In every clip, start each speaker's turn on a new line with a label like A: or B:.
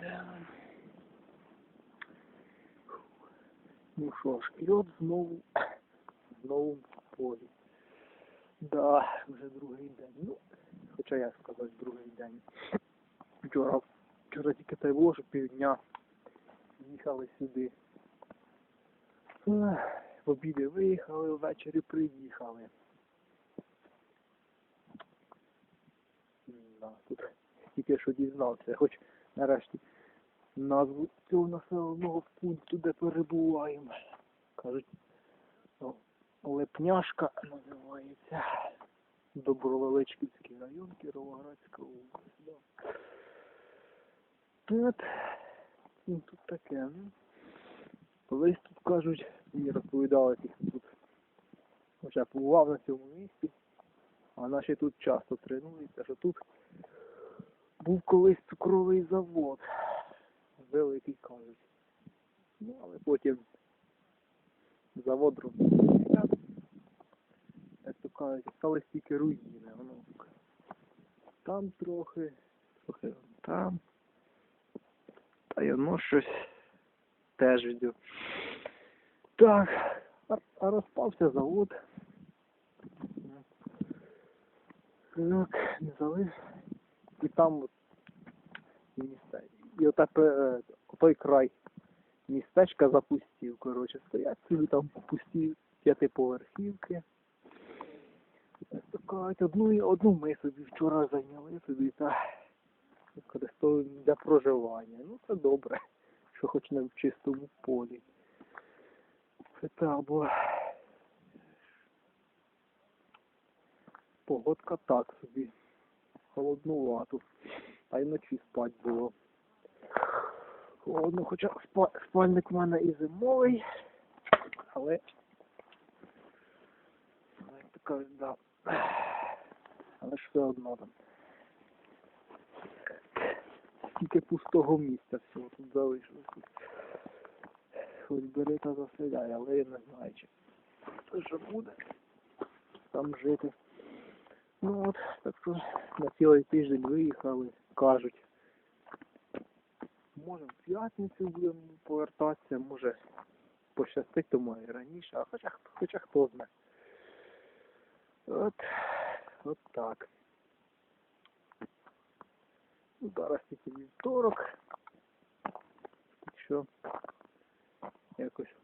A: Да. Ну що ж, і от знову в новому полі. Да, вже другий день. Ну, хоча я сказав другий день. Вчора вчора тільки та й було, що півдня їхали сюди. Е, в обіди виїхали, ввечері приїхали. Да, тут тільки що дізнався, хоч нарешті назву цього населеного пункту, де перебуваємо. Кажуть, о, Лепняшка називається. Добровеличківський район, Кіровоградська область. Да. Ну, тут таке. Ну. Колись тут кажуть, мені розповідали, ті, тут вже побував на цьому місці, а наші тут часто тренуються, що тут був колись цукровий завод. Великий кажуть. Ну, але потім завод розповідав. Як то кажуть, стали тільки руїни. Воно там трохи, трохи там. Та й воно щось теж йде. Так, а, розпався завод. Так, не залиш. І там от місце. І ота, пе- е, той край містечка запустів, коротше, стоять собі там пусті п'ятиповерхівки. Кажуть, одну, одну ми собі вчора зайняли собі та використовуємо для проживання. Ну це добре, що хоч не в чистому полі. Це та була погодка так собі. Холоднувато. Та й вночі спать було. Холодно, хоча спа- спальник в мене і зимовий, але але така, да. Але ж все одно там. Тільки пустого місця всього тут залишилось. Хоч бери та заселяй, але я не знаю, чи це що буде там жити. Ну от, так що на цілий тиждень виїхали, кажуть. Може в п'ятницю будемо повертатися, може пощастить, тому і раніше, а хоча, хоча хто знає. От, от так. Ну, Зараз тільки вівторок. Так що якось.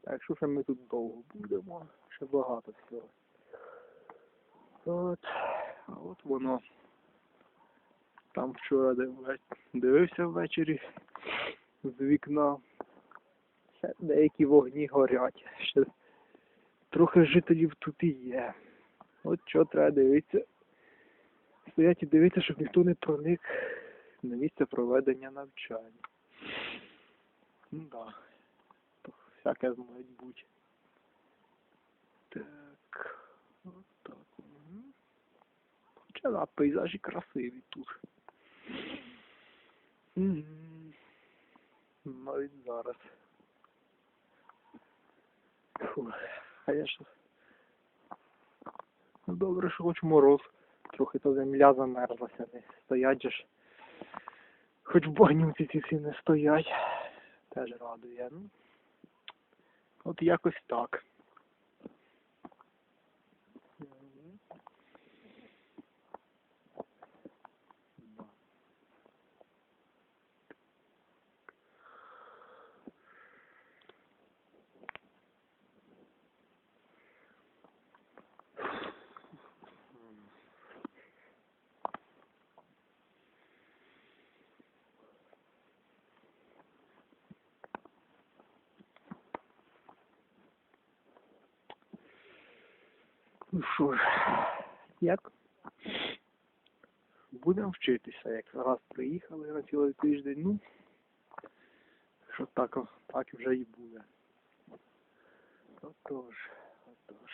A: Так що ще ми тут довго будемо, ще багато всього. От, от воно. Там вчора див- дивився ввечері з вікна. Ще деякі вогні горять. Ще трохи жителів тут і є. От що треба дивитися. Стоять і дивитися, щоб ніхто не проник на місце проведення навчання. Ну да. Всяке може бути. Так. От так. Угу. Хоча да, пейзажі красиві тут. Навіть зараз. Фу, а я ж... Ну добре, що хоч мороз. Трохи то земля замерзлася, не стоять ж. Хоч в багнюці ці всі не стоять. Теж радує. Ну, от якось так. Ну що ж, як? Будемо вчитися, як раз приїхали на цілий тиждень, ну, що так, так вже і буде. Отож, отож.